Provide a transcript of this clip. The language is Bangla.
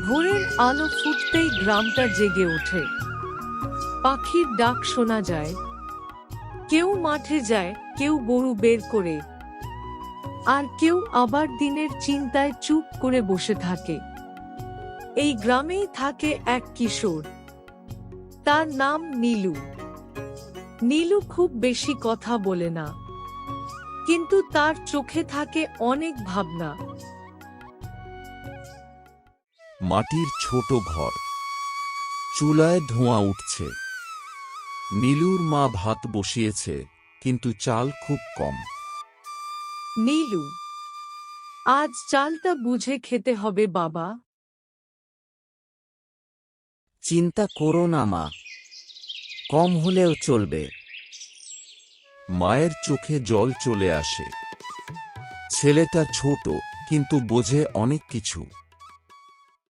ভোরের আলো ফুটতেই গ্রামটা জেগে ওঠে। পাখির ডাক শোনা যায়। কেউ মাঠে যায়, কেউ গরু বের করে। আর কেউ আবার দিনের চিন্তায় চুপ করে বসে থাকে। এই গ্রামেই থাকে এক কিশোর। তার নাম নীলু। নীলু খুব বেশি কথা বলে না। কিন্তু তার চোখে থাকে অনেক ভাবনা। মাটির ছোট ঘর। চুলায় ধোঁয়া উঠছে। নীলুর মা ভাত বসিয়েছে কিন্তু চাল খুব কম। নীলু আজ চালটা বুঝে খেতে হবে বাবা। চিন্তা করো না মা কম হলেও চলবে। মায়ের চোখে জল চলে আসে। ছেলেটা ছোট কিন্তু বোঝে অনেক কিছু।